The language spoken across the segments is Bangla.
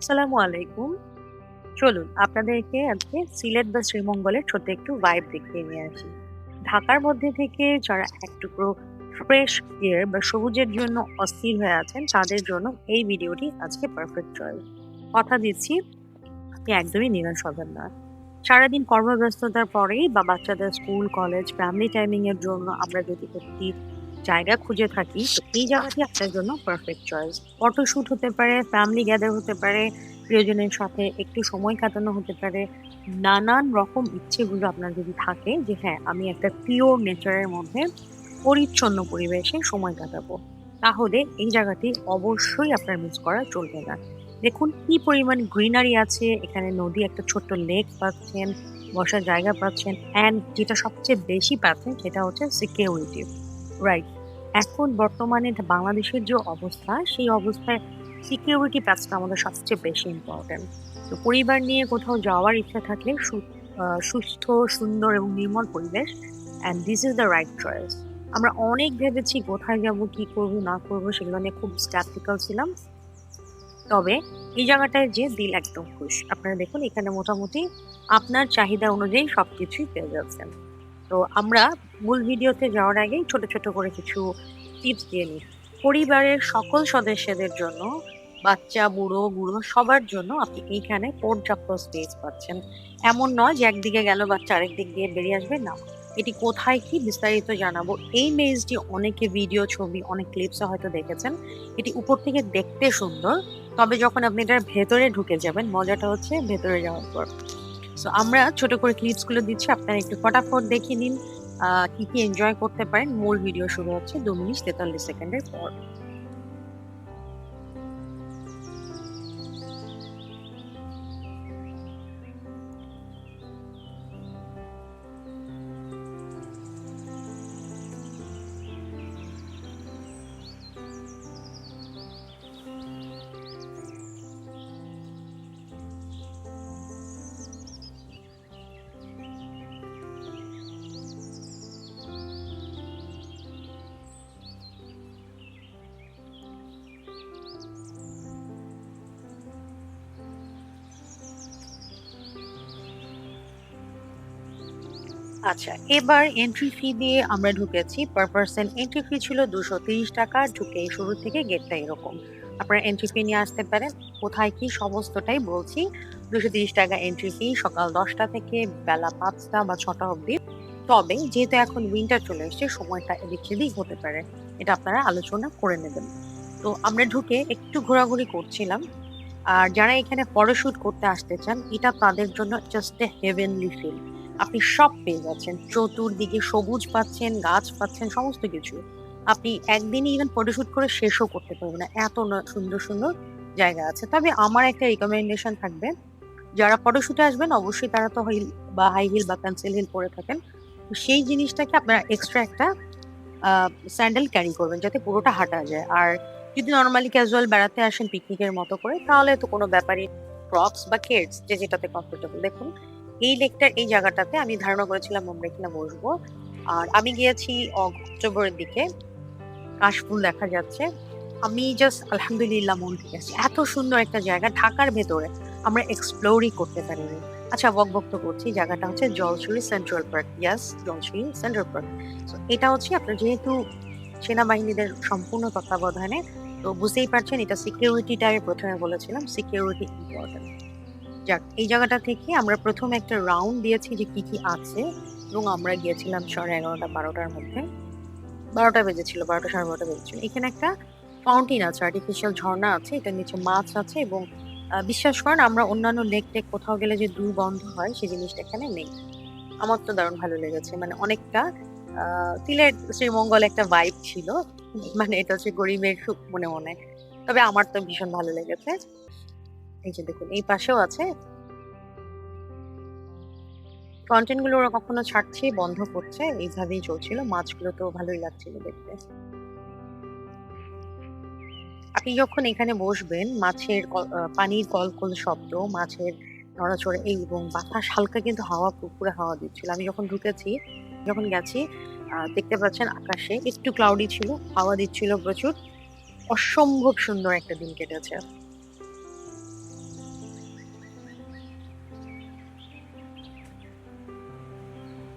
আসসালামু আলাইকুম। চলুন, আপনাদেরকে আজকে সিলেট বা শ্রীমঙ্গলের ছোট্ট একটু ভাইব দেখিয়ে নিয়ে আসি। ঢাকার মধ্যে থেকে যারা এক টুকরো ফ্রেশ এয়ার বা সবুজের জন্য অস্থির হয়ে আছেন, তাদের জন্য এই ভিডিওটি আজকে পারফেক্ট চয়েস কথা দিচ্ছি, আপনি একদমই নিরাশ হবেন না। সারাদিন কর্মব্যস্ততার পরেই বা বাচ্চাদের স্কুল কলেজ ফ্যামিলি টাইমিংয়ের জন্য আমরা যদি একটি জায়গা খুঁজে থাকি এই জায়গাটি আপনার জন্য পারফেক্ট চয়েস ফটোশ্যুট হতে পারে ফ্যামিলি গ্যাদার হতে পারে, প্রিয়জনের সাথে একটু সময় কাটানো হতে পারে। নানান রকম ইচ্ছেগুলো আপনার যদি থাকে যে হ্যাঁ আমি একটা পিওর নেচারের মধ্যে পরিচ্ছন্ন পরিবেশে সময় কাটাবো, তাহলে এই জায়গাটি অবশ্যই আপনার মিস করা চলবে না। দেখুন, কি পরিমাণ গ্রিনারি আছে, এখানে নদী, একটা ছোট্ট লেক পাচ্ছেন, বসার জায়গা পাচ্ছেন অ্যান্ড যেটা সবচেয়ে বেশি পাচ্ছেন সেটা হচ্ছে সিকিউরিটি রাইট এখন বর্তমানে বাংলাদেশের যে অবস্থা, সেই অবস্থায় সিকিউরিটি প্যাচটা আমাদের সবচেয়ে বেশি ইম্পর্টেন্ট তো পরিবার নিয়ে কোথাও যাওয়ার ইচ্ছা থাকলে সুস্থ, সুন্দর এবং নির্মল পরিবেশ and this is the right choice আমরা অনেক ভেবেছি কোথায় যাব, কি করব, না করব, সেগুলো নিয়ে খুব স্ক্যাপটিক্যাল ছিলাম। তবে এই জায়গাটায় যে দিল একদম খুশ। আপনারা দেখুন, এখানে মোটামুটি আপনার চাহিদা অনুযায়ী সব কিছুই পেয়ে যাচ্ছেন। তো আমরা মূল ভিডিওতে যাওয়ার আগেই ছোট ছোট করে কিছু টিপস দিয়ে নিই। পরিবারের সকল সদস্যদের জন্য, বাচ্চা, বুড়ো বুড়ো, সবার জন্য আপনি এইখানে পর্যাপ্ত স্পেস পাচ্ছেন। এমন নয় যে একদিকে গেল বাচ্চা আরেক দিক দিয়ে বেরিয়ে আসবে, না। এটি কোথায় কি বিস্তারিত জানাব, এই মেজটি অনেকে ভিডিও ছবি, অনেক ক্লিপসে হয়তো দেখেছেন। এটি উপর থেকে দেখতে সুন্দর, তবে যখন আপনি এটার ভেতরে ঢুকে যাবেন, মজাটা হচ্ছে ভেতরে যাওয়ার পর। সো আমরা ছোট করে ক্লিপসগুলো দিচ্ছি। আপনারা একটু ফটাফট দেখে নিন কি কি এনজয় করতে পারেন। মূল ভিডিও শুরু হচ্ছে দু মিনিট তেতাল্লিশ সেকেন্ডের পর। আচ্ছা এবার এন্ট্রি ফি দিয়ে আমরা ঢুকেছি। পার পার্সন এন্ট্রি ফি ছিল দুশো তিরিশ টাকা, ঢুকে শুরু থেকে গেটটা এরকম। আপনারা এন্ট্রি ফি নিয়ে আসতে পারেন। কোথায় কি সমস্তটাই বলছি। দুশো তিরিশ টাকা এন্ট্রি ফি সকাল দশটা থেকে বেলা পাঁচটা বা ছটা অবধি। তবে যেহেতু এখন উইন্টার চলে এসছে, সময়টা এদিক সেদিক হতে পারে। এটা আপনারা আলোচনা করে নেবেন। তো আমরা ঢুকে একটু ঘোরাঘুরি করছিলাম। আর যারা এখানে ফটোশুট করতে আসতে চান, এটা তাদের জন্য জাস্ট এ হেভেনলি ফিল আপনি সব পেয়ে যাচ্ছেন। চতুর্দিকে সবুজ পাচ্ছেন, গাছ পাচ্ছেন, সমস্ত কিছু। আপনি একদিনই ইভেন ফটোশুট করে শেষও করতে পারবেন না। এত সুন্দর সুন্দর জায়গা আছে। তবে আমার একটা রিকমেন্ডেশন থাকবে। যারা ফটোশ্যুটে আসবেন, অবশ্যই তারা তো হিল বা হাই হিল বা পেন্সিল হিল পরে থাকেন। সেই জিনিসটাকে আপনারা এক্সট্রা একটা স্যান্ডেল ক্যারি করবেন যাতে পুরোটা হাঁটা যায়। আর যদি নর্মালি ক্যাজুয়াল বেড়াতে আসেন পিকনিকের মতো করে, তাহলে তো কোনো ব্যাপারই ক্রক্স বা কেডস যে যেটাতে কমফোর্টেবল দেখুন এই লেকটার এই জায়গাটাতে আমি ধারণা করেছিলাম আমরা এখানে বসবো। আর আমি গিয়েছি অক্টোবরের দিকে। কাশফুল দেখা যাচ্ছে। আমি জাস্ট আলহামদুলিল্লাহ মন ঠিক আছে। এত সুন্দর একটা জায়গা, ঢাকার ভেতরে আমরা এক্সপ্লোরই করতে পারিনি। আচ্ছা বক বক তো করছি। জায়গাটা হচ্ছে Jalsuri central park yes Jalsuri central park এটা হচ্ছে আপনার যেহেতু সেনাবাহিনীদের সম্পূর্ণ তত্ত্বাবধানে, তো বুঝতেই পারছেন, এটা সিকিউরিটিটা আমি প্রথমে বলেছিলাম সিকিউরিটি ইম্পর্টেন্ট যাক, এই জায়গাটা থেকে আমরা প্রথম একটা রাউন্ড দিয়েছি যে কি কি আছে, এবং আমরা গিয়েছিলাম সাড়ে এগারোটা, বারোটার মধ্যে। বারোটা বেজেছিল, বারোটা সাড়ে বারোটা বেজেছিল। এখানে একটা ফাউন্টেন আছে আর্টিফিশিয়াল ঝর্ণা আছে, এটার নিচে মাছ আছে, এবং বিশ্বাস করেন আমরা অন্যান্য লেক টেক কোথাও গেলে যে দুর্গন্ধ হয় সেই জিনিসটা এখানে নেই। আমার তো দারুণ ভালো লেগেছে মানে অনেকটা সিলেট শ্রীমঙ্গল একটা ভাইব ছিল মানে এটা হচ্ছে গরিবের সুখ মনে মনে তবে আমার তো ভীষণ ভালো লেগেছে। এই যে দেখুন, এই পাশেও আছে। কন্টেন্টগুলো ওরা কখনো ছাড়ছে, বন্ধ করছে, এইভাবেই চলছিল। মাছগুলো তো ভালোই লাগছিল দেখতে। আপনি যখন এখানে বসবেন, মাছের পানির কলকল শব্দ, মাছের নড়াচড়া, এই এবং বাতাস হালকা কিন্তু হাওয়া পুকুরে হাওয়া দিচ্ছিল। আমি যখন ঢুকেছি, যখন গেছি দেখতে পাচ্ছেন আকাশে একটু ক্লাউডি ছিল, হাওয়া দিচ্ছিল প্রচুর। অসম্ভব সুন্দর একটা দিন কেটেছে।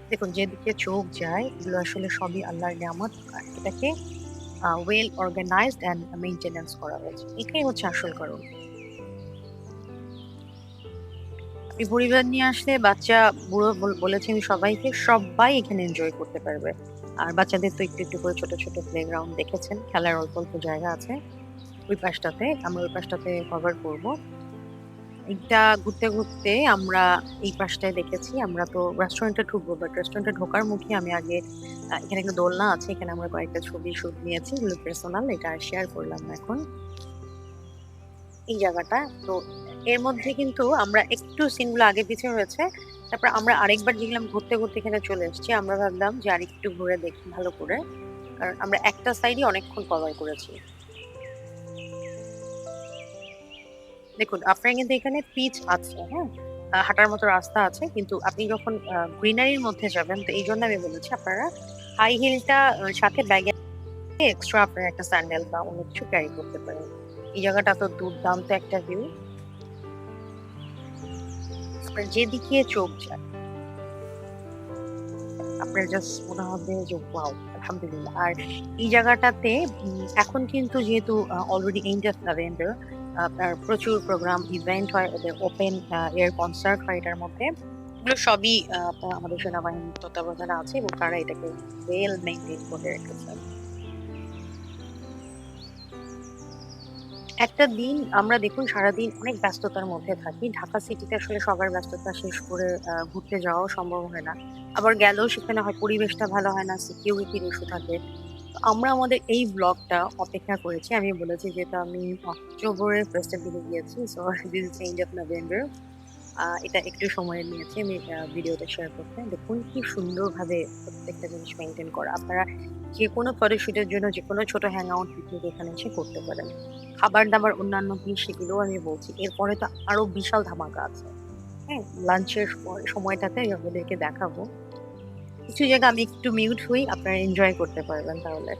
দেখুন, যেদিকে চোখ যায়, এগুলো আসলে সবই আল্লাহর নিয়ামত। আর এটাকে ওয়েল অর্গানাইজড অ্যান্ড মেনটেনেন্স করা হয়েছে। এটাই হচ্ছে আসল কারণ। আপনি পরিবার নিয়ে আসলে বাচ্চা, বুড়ো বল- বলেছে আমি সবাইকে, সবাই এখানে এনজয় করতে পারবে। আর বাচ্চাদের তো একটু একটু করে ছোট ছোট প্লেগ্রাউন্ড দেখেছেন। খেলার অল্প অল্প জায়গা আছে। ওই পাশটাতে, আমরা ওই পাশটাতে কভার করব। এটা ঘুরতে ঘুরতে আমরা এই পাশটায় দেখেছি। আমরা তো রেস্টুরেন্টে ঢুকবো বাট রেস্টুরেন্টে ঢোকার মুখে আমি আগে এখানে একটা দোলনা আছে, এখানে আমরা কয়েকটা ছবি শুট নিয়েছি, এগুলো পার্সোনাল এটা শেয়ার করলাম এখন। এই জায়গাটা, তো এর মধ্যে কিন্তু আমরা একটু সিনগুলো আগে পিছিয়ে হয়েছে তারপর আমরা আরেকবার দেখলাম, ঘুরতে ঘুরতে এখানে চলে এসেছি। আমরা ভাবলাম যে আরেকটু ঘুরে দেখি, ভালো করে। কারণ আমরা একটা সাইডই অনেকক্ষণ কভার করেছি। দেখুন আপনার কিন্তু এখানে পিচ আছে হ্যাঁ? হাঁটার মতো রাস্তা আছে, কিন্তু আপনি যখন গ্রিনারির মধ্যে যাবেন, তো এই জন্য আমি বলেছি আপনারা হাই হিলটা সাথে ব্যাগে এক্সট্রা আপনারা একটা স্যান্ডেল বা অন্য কিছু ক্যারি করতে পারেন। এই জায়গাটা তো দুর্দান্ত একটা ভিউ যেদিকে চোখ যায়, আপনার জাস্ট মনে হবে যে ওয়াও আলহামদুলিল্লাহ। আর এই জায়গাটাতে এখন কিন্তু যেহেতু অলরেডি এন্ড অফ নভেম্বর আপনার প্রচুর প্রোগ্রাম ইভেন্ট হয়, ওদের ওপেন এয়ার কনসার্ট হয় এটার মধ্যে। এগুলো সবই আমাদের সেনাবাহিনীর তত্ত্বাবধানে আছে এবং তারা এটাকে ওয়েল মেনটেন করে রেখেছে। একটা দিন আমরা দেখুন সারাদিন অনেক ব্যস্ততার মধ্যে থাকি। ঢাকা সিটিতে আসলে সবার ব্যস্ততা শেষ করে ঘুরতে যাওয়াও সম্ভব হয় না। আবার গেলেও সেখানে হয়, পরিবেশটা ভালো হয় না সিকিউরিটির ইস্যু থাকে। আমরা আমাদের এই ব্লগটা অপেক্ষা করেছি। আমি বলেছি যেটা আমি অক্টোবরের ফার্স্টের দিকে গিয়েছি so this is change of November এটা একটু সময় নিয়েছি আমি ভিডিওটা শেয়ার করতে। দেখুন কি সুন্দরভাবে প্রত্যেকটা জিনিস মেনটেন করা। আপনারা যে কোনো ফটোশুটের জন্য যে কোনো ছোটো হ্যাং আউট পিকনিক এখানে এসে করতে পারেন। খাবার দাবার, অন্যান্য কি সেগুলোও আমি বলছি। এরপরে তো আরও বিশাল ধামাকা আছে। হ্যাঁ লাঞ্চের সময়টাতে আমি আপনাদেরকে দেখাবো। কিছু জায়গা আমি একটু মিউট হই আপনারা এনজয় করতে পারবেন তাহলে।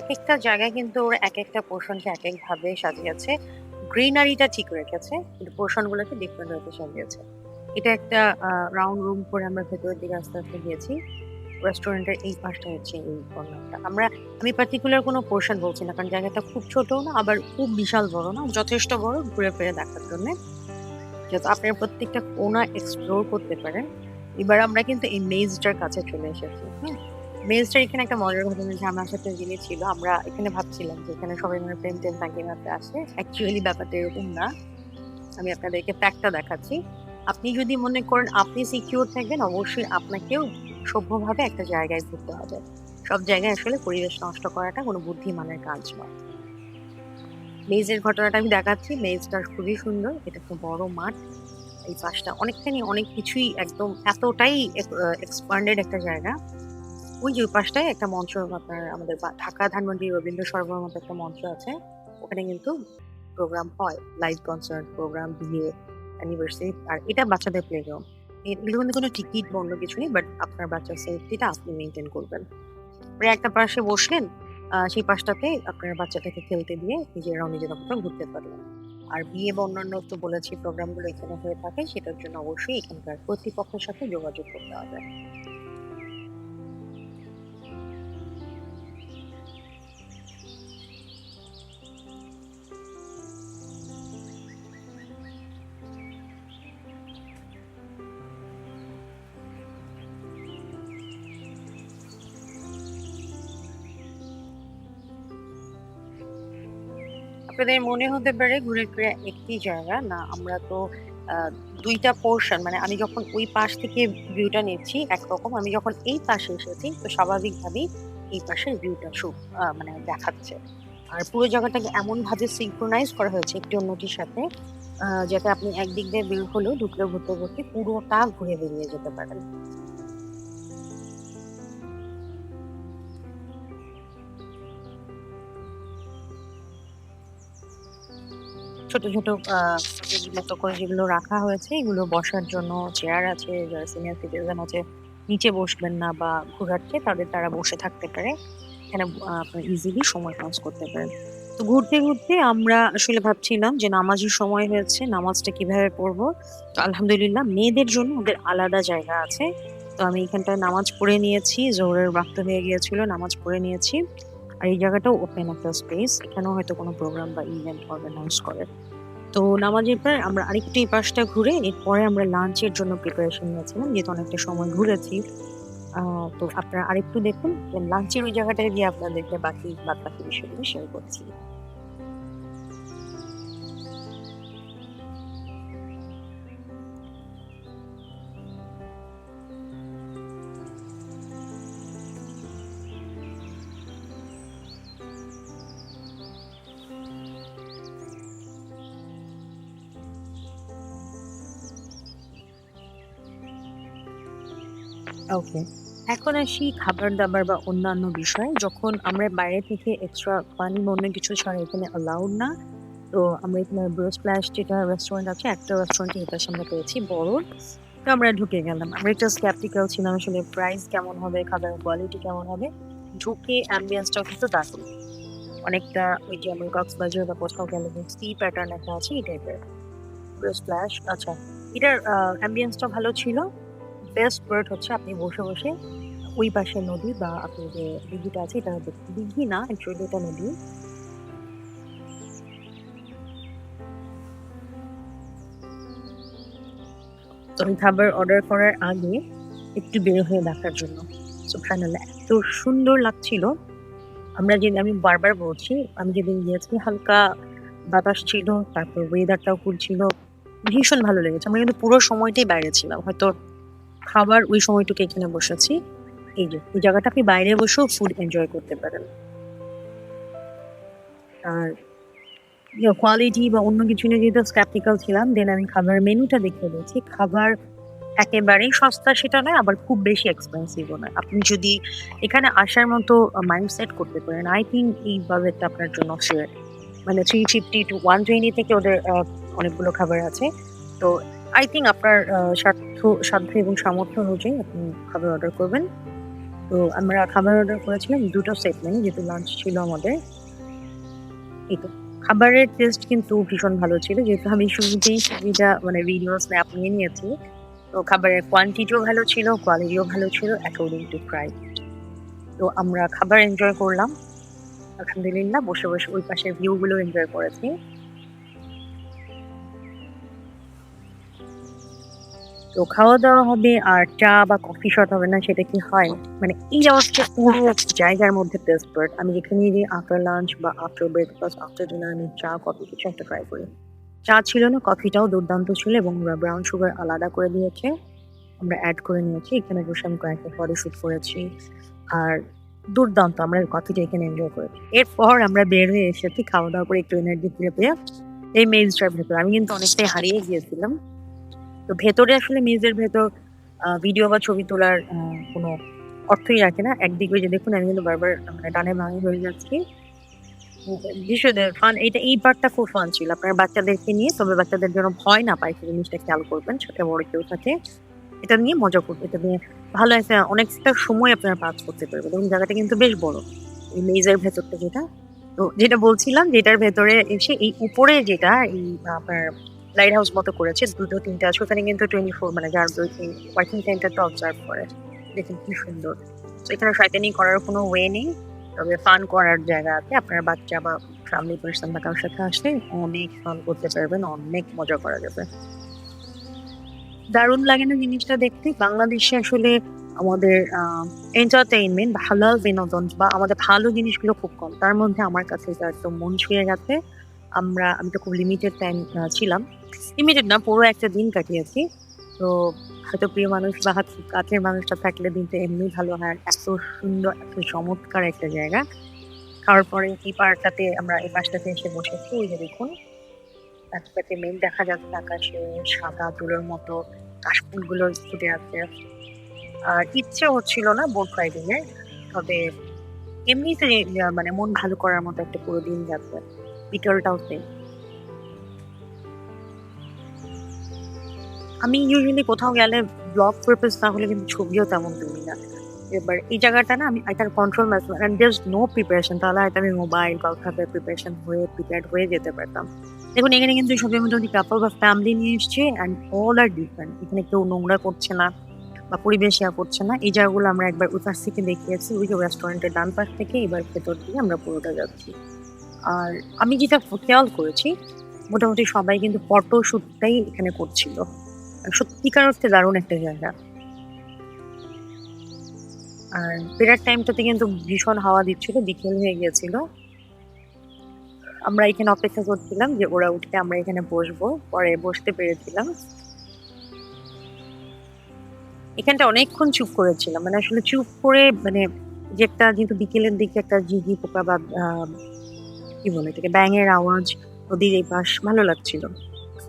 এক একটা জায়গায় কিন্তু ওরা এক একটা পোর্শনকে এক এক ভাবে সাজিয়েছে। গ্রিনারিটা ঠিক রেখেছে, কিন্তু পোর্শন গুলোকে ডিফারেন্ট ভাবে সাজিয়েছে। এটা একটা রাউন্ড রুম করে আমরা ভেতরের দিকে আস্তে আস্তে গিয়েছি। রেস্টুরেন্টের এই পাশটা হচ্ছে এই কর্নারটা আমরা, আমি পার্টিকুলার কোনো পোর্শন বলছি না, কারণ জায়গাটা খুব ছোট না, আবার খুব বিশাল বড় না, যথেষ্ট বড় ঘুরে ফিরে দেখার জন্য। যাতে আপনারা প্রত্যেকটা কোনা এক্সপ্লোর করতে পারেন, এবার আমরা কিন্তু এই মেজটার কাছে চলে এসেছি হ্যাঁ মেজটার এখানে একটা মজার ঘটনা যে আমার সাথে যিনি ছিল, আমরা এখানে ভাবছিলাম যে এখানে সবাই মানে প্রেম টেম তাকে মারতে আসে। অ্যাকচুয়ালি ব্যাপারটা এরকম না। আমি আপনাদেরকে ফ্যাক্টটা দেখাচ্ছি। আপনি যদি মনে করেন আপনি সিকিউর থাকবেন, অবশ্যই আপনাকেও সভ্যভাবে একটা জায়গায় ঘুরতে হবে। সব জায়গায় আসলে পরিবেশ নষ্ট করাটা কোনো বুদ্ধিমানের কাজ নয়। মেজের ঘটনাটা আমি দেখাচ্ছি। মেজটা খুবই সুন্দর। এটা একটা বড় মাঠ। এই পাশটা অনেকখানি অনেক কিছুই একদম এতটাই এক্সপান্ডেড একটা জায়গা। ওই যে ওই পাশটায় একটা মঞ্চ আপনার আমাদের ঢাকা ধানমন্ডি রবীন্দ্র সরোবরের মতো একটা মঞ্চ আছে। ওখানে কিন্তু প্রোগ্রাম হয় লাইভ কনসার্ট প্রোগ্রাম বিয়ে অ্যানিভার্সারি আর এটা বাচ্চাদের প্লেগ্রাউন্ড এগুলো কিন্তু কোনো টিকিট বন্ধ কিছু নেই বাট আপনার বাচ্চার সেফটিটা আপনি মেনটেন করবেন। একটা পাশে বসলেন সেই পাশটাতে আপনার বাচ্চাটাকে খেলতে দিয়ে নিজেরাও নিজেরা কোথাও ঘুরতে পারলেন। আর বিয়ে বা অন্যান্য তো বলেছি প্রোগ্রামগুলো এখানে হয়ে থাকে, সেটার জন্য অবশ্যই এখানকার কর্তৃপক্ষের সাথে যোগাযোগ করতে হবে। আপনাদের মনে হতে পারে ঘুরে ফিরে একটি জায়গা, না আমরা তো দুইটা পোর্শন মানে আমি যখন ওই পাশ থেকে ভিউটা নিচ্ছি একরকম, আমি যখন এই পাশে এসেছি, তো স্বাভাবিকভাবেই এই পাশের ভিউটা মানে দেখাচ্ছে। আর পুরো জায়গাটাকে এমনভাবে সিঙ্ক্রোনাইজ করা হয়েছে একটি অন্যটির সাথে যাতে আপনি একদিক দিয়ে বের হলেও ঢুকলে ঘুরতে ঘুরতে পুরোটা ঘুরে বেরিয়ে যেতে পারেন। ছোট ছোট মতো করে যেগুলো রাখা হয়েছে, এগুলো বসার জন্য চেয়ার আছে, যারা সিনিয়র সিটিজেন আছে, নিচে বসবেন না বা ঘোরাচ্ছে, তাদের তারা বসে থাকতে পারে। এখানে আপনারা ইজিলি সময় পাস করতে পারেন। তো ঘুরতে ঘুরতে আমরা আসলে ভাবছিলাম যে নামাজের সময় হয়েছে, নামাজটা কীভাবে পড়ব? তো আলহামদুলিল্লাহ মেয়েদের জন্য ওদের আলাদা জায়গা আছে। তো আমি এখানটায় নামাজ পড়ে নিয়েছি, জোহরের বাক্ত হয়ে গিয়েছিল, নামাজ পড়ে নিয়েছি। আর এই জায়গাটাও ওপেন একটা স্পেস এখানেও হয়তো কোনো প্রোগ্রাম বা ইভেন্ট অর্গানাইজ করে। তো নামাজের পর আমরা আরেকটু এই পাশটা ঘুরে এরপরে আমরা লাঞ্চের জন্য প্রিপারেশন নিয়েছিলাম, যেহেতু অনেকটা সময় ঘুরেছি। তো আপনারা আরেকটু দেখুন লাঞ্চের ওই জায়গাটায় গিয়ে আপনাদেরকে বাকি বাদ বাকি বিষয়গুলো শেয়ার করছি। ওকে এখন আসি খাবার দাবার বা অন্যান্য বিষয়। যখন আমরা বাইরে থেকে এক্সট্রা পানি অন্য কিছু ছাড়া এখানে অ্যালাউড না, তো আমরা এখানে ব্রো স্প্ল্যাশ যেটা রেস্টুরেন্ট আছে, একটা রেস্টুরেন্টে এটার সামনে পেয়েছি, বড়। তো আমরা ঢুকে গেলাম। আমরা একটু স্ক্যাপটিক্যাল ছিলাম আসলে প্রাইস কেমন হবে, খাবারের কোয়ালিটি কেমন হবে। ঢুকে অ্যাম্বিয়েন্সটাও কিন্তু দারুণ। অনেকটা ওই যে আমরা কক্সবাজার বা কোথাও গেলে সি প্যাটার্ন একটা আছে, এই টাইপের ব্রো স্প্ল্যাশ আচ্ছা। এটার অ্যাম্বিয়েন্সটা ভালো ছিল। বেস্ট পার্ট হচ্ছে আপনি বসে বসে ওই পাশে নদী বা আপনি যে দিঘিটা আছে, এটা হচ্ছে দিঘি না অ্যাকচুয়ালি এটা নদী। তো খাবার অর্ডার করার আগে একটু বের হয়ে দেখার জন্য। সুবহানাল্লাহ এত সুন্দর লাগছিল। আমরা যে আমি বারবার বলছি, আমি যেদিন গিয়েছি, হালকা বাতাস ছিল, তারপর ওয়েদারটাও কুল ছিল। ভীষণ ভালো লেগেছে। আমরা কিন্তু পুরো সময়টাই বাইরে ছিলাম। হয়তো খাবার ওই সময়টুকু এখানে বসেছি। এই যে, ওই জায়গাটা আপনি বাইরে বসেও ফুড এনজয় করতে পারেন। আর কোয়ালিটি বা অন্য কিছু নিয়ে যেহেতু স্ক্যাপটিক্যাল ছিলাম দেন আমি খাবার মেনুটা দেখে দিয়েছি। খাবার একেবারেই সস্তা সেটা নয়, আবার খুব বেশি এক্সপেন্সিভও নয়। আপনি যদি এখানে আসার মতো মাইন্ডসেট করতে পারেন আই থিঙ্ক এই বাজেটটা আপনার জন্য শেয়ার মানে three fifty two one twenty থেকে ওদের অনেকগুলো খাবার আছে। তো আই থিঙ্ক আপনার সাধ্য সাধ্য এবং সামর্থ্য অনুযায়ী আপনি খাবার অর্ডার করবেন। তো আমরা খাবার অর্ডার করেছিলাম দুটো সেট মেনু যেহেতু লাঞ্চ ছিল আমাদের। এই তো খাবারের টেস্ট কিন্তু ভীষণ ভালো ছিল। যেহেতু আমি শুরুতেই ছবিটা মানে ভিডিও স্ন্যাপ নিয়ে নিয়েছি, তো খাবারের কোয়ান্টিটিও ভালো ছিল কোয়ালিটিও ভালো ছিল অ্যাকর্ডিং টু প্রাইস তো আমরা খাবার এনজয় করলাম। আলহামদুলিল্লাহ, বসে বসে ওই পাশের ভিউগুলো এনজয় করেছি। তো খাওয়া দাওয়া হবে আর চা বা কফি শট হবে না, সেটা কি হয়? মানে এই অবস্থা পুরো জায়গার মধ্যে ডেসপার্ট আমি যেখানে যে আফটার লাঞ্চ বা আফটার ব্রেকফাস্ট আফটার ডিনার আমি চা কফি কিছু একটা ট্রাই করি। চা ছিল না কফিটাও দুর্দান্ত ছিল এবং ওরা ব্রাউন সুগার আলাদা করে দিয়েছে। আমরা অ্যাড করে নিয়েছি, এখানে বসে আমি কয়েকটা ফটো শ্যুট করেছি আর দুর্দান্ত, আমরা কফিটা এখানে এনজয় করেছি। এরপর আমরা বের হয়ে এসেছি খাওয়া দাওয়া করে একটু এনার্জি ফিরে পেয়ে এই মেজটার ভেতর। আমি কিন্তু অনেকটাই হারিয়ে গিয়েছিলাম। তো ভেতরে আসলে মেজের ভেতর ভিডিও বা ছবি তোলার কোনো অর্থই রাখে না। একদিকে ওই যে দেখুন, আমি কিন্তু বারবার মানে ডানে ভাঙে হয়ে যাচ্ছি। ভীষণ ফান এটা এই পার্টটা খুব ফান ছিল। আপনার বাচ্চাদেরকে নিয়ে, তবে বাচ্চাদের যেন ভয় না পায়, সেই জিনিসটা খেয়াল করবেন, ছোট বড় কেউ থাকে। এটা নিয়ে মজা করবে এটা নিয়ে ভালো একটা, অনেকটা সময় আপনারা পাস করতে পারবেন। এবং জায়গাটা কিন্তু বেশ বড়, এই মেজের ভেতরটা যেটা। তো যেটা বলছিলাম, যেটার ভেতরে এসে, এই উপরে যেটা, এই আপনার লাইট হাউস মতো করেছে, দুটো, তিনটা আছে। ওখানে কিন্তু টোয়েন্টি ফোর মানে যার ওয়ার্কিং টাইমটা অবজার্ভ করে। দেখুন কি সুন্দর। তো এখানে শয়তানি করার কোনো ওয়ে নেই। তবে ফান করার জায়গা আছে আপনার বাচ্চা বা ফ্যামিলি পার্সন বা কারোর সাথে আসলে অনেক ফান করতে পারবেন, অনেক মজা করা যাবে। দারুণ লাগে না জিনিসটা দেখতে। বাংলাদেশে আসলে আমাদের এন্টারটেইনমেন্ট বা হালাল বিনোদন বা আমাদের ভালো জিনিসগুলো খুব কম। তার মধ্যে আমার কাছে যা একদম মন ছুঁয়ে গেছে, আমরা, আমি তো খুব লিমিটেড টাইম ছিলাম। লিমিটেড না, পুরো একটা দিন কাটিয়েছি। তো হয়তো প্রিয় মানুষ বা কাছের মানুষটা থাকলে দিনটা এমনি ভালো হয়। এত সুন্দর, এত চমৎকার একটা জায়গা। খাওয়ার পরে এই পার্কটাতে আমরা এই পাশটাতে এসে বসেছি ওই যে দেখুন। রাস্তাতে মেঘ দেখা যাচ্ছে আকাশে, সাদা তুলোর মতো, কাশফুলগুলো ফুটে আছে। আর ইচ্ছে হচ্ছিল না বোট রাইডিং তবে এমনিতে মানে মন ভালো করার মতো একটা পুরো দিন যাচ্ছে। বিকেলটাও সেম আমি ইউজুয়ালি কোথাও গেলে ব্লগ পারপাস না হলে কিন্তু ছবিও তেমন তুলি না। এবার এই জায়গাটা না আমি এটার control match and there no preparation তাহলে হয়তো আমি মোবাইল বা ওখানে প্রিপারেশন হয়ে প্রিপেয়ার্ড হয়ে যেতে পারতাম। দেখুন, এখানে কিন্তু সবাই মোটামুটি কাপল বা ফ্যামিলি নিয়ে এসছে অ্যান্ড অল আর ডিফারেন্ট এখানে কেউ নোংরা করছে না বা পরিবেশ ইয়া করছে না। এই জায়গাগুলো আমরা একবার ওই পাশ থেকে দেখিয়েছি, ওই যে রেস্টুরেন্টের ডান পাশ থেকে, এবার ভেতর দিয়ে আমরা পুরোটা যাচ্ছি। আর আমি যেটা খেয়াল করেছি, মোটামুটি সবাই কিন্তু ফটো শ্যুটটাই এখানে করছিল। সত্যিকার অর্থে দারুণ একটা জায়গা। আর ফেরার টাইমটাতে কিন্তু ভীষণ হাওয়া দিচ্ছিল, বিকেল হয়ে গিয়েছিল। আমরা এখানে অপেক্ষা করছিলাম যে ওরা উঠে আমরা এখানে বসবো, পরে বসতে পেরেছিলাম। এখানটা অনেকক্ষণ চুপ করেছিলাম মানে আসলে চুপ করে মানে যে একটা যেহেতু বিকেলের দিকে একটা ঝিঝি পোকা বা কি বলে এটাকে, ব্যাঙের আওয়াজ নদীর এই পাশ, ভালো লাগছিল।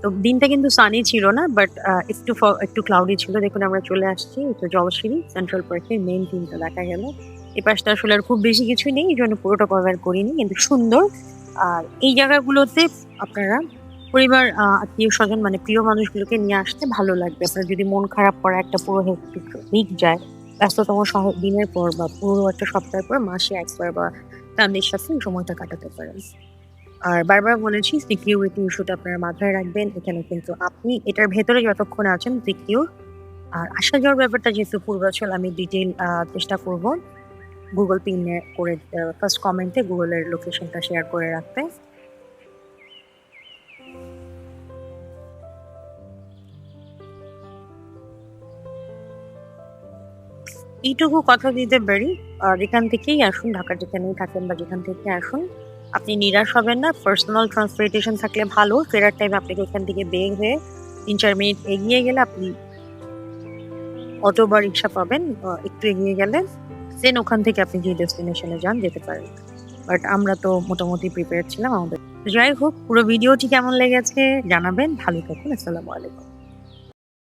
তো দিনটা কিন্তু সানি ছিল না বাট একটু একটু ক্লাউডি ছিল। দেখুন, আমরা চলে আসছি তো জলশ্রী সেন্ট্রাল পার্কের মেন থিমটা দেখা গেল। এই পাশটা আসলে আর খুব বেশি কিছু নেই, এই জন্য পুরোটা কভার করিনি, কিন্তু সুন্দর। আর এই জায়গাগুলোতে আপনারা পরিবার আত্মীয় স্বজন মানে প্রিয় মানুষগুলোকে নিয়ে আসতে ভালো লাগবে। আপনার যদি মন খারাপ করা একটা পুরো উইক যায়, ব্যস্ততম শহর দিনের পর বা পুরো একটা সপ্তাহের পর, মাসে একবার বা ফ্যামিলির সাথে সময়টা কাটাতে পারেন। আর বারবার বলেছি সিকিউরিটি ইস্যুটা আপনারা মাথায় রাখবেন। এখানে কিন্তু আপনি এটার ভেতরে যতক্ষণ আছেন সিকিউর। আর আসা যাওয়ার ব্যাপারটা যেহেতু পূর্বাচল আমি ডিটেল চেষ্টা করব গুগল পিনে করে ফার্স্ট কমেন্টে গুগলের লোকেশনটা শেয়ার করে রাখতে। এইটুকু কথা দিতে পারি। আর এখান থেকেই আসুন, ঢাকার যেখানেই থাকেন বা যেখান থেকে আসুন। আপনি নিরাশ হবেন না পার্সোনাল ট্রান্সপোর্টেশন থাকলে ভালো, ফেরার টাইম আপনাকে এখান থেকে বের হয়ে তিন চার মিনিট এগিয়ে গেলে আপনি অটো বা রিক্সা পাবেন একটু এগিয়ে গেলে দেন ওখান থেকে আপনি যে ডেস্টিনেশনে যান যেতে পারেন। বাট আমরা তো মোটামুটি প্রিপেয়ার ছিলাম আমাদের। যাই হোক, পুরো ভিডিওটি কেমন লেগেছে জানাবেন, ভালো থাকুন, আসসালামু আলাইকুম।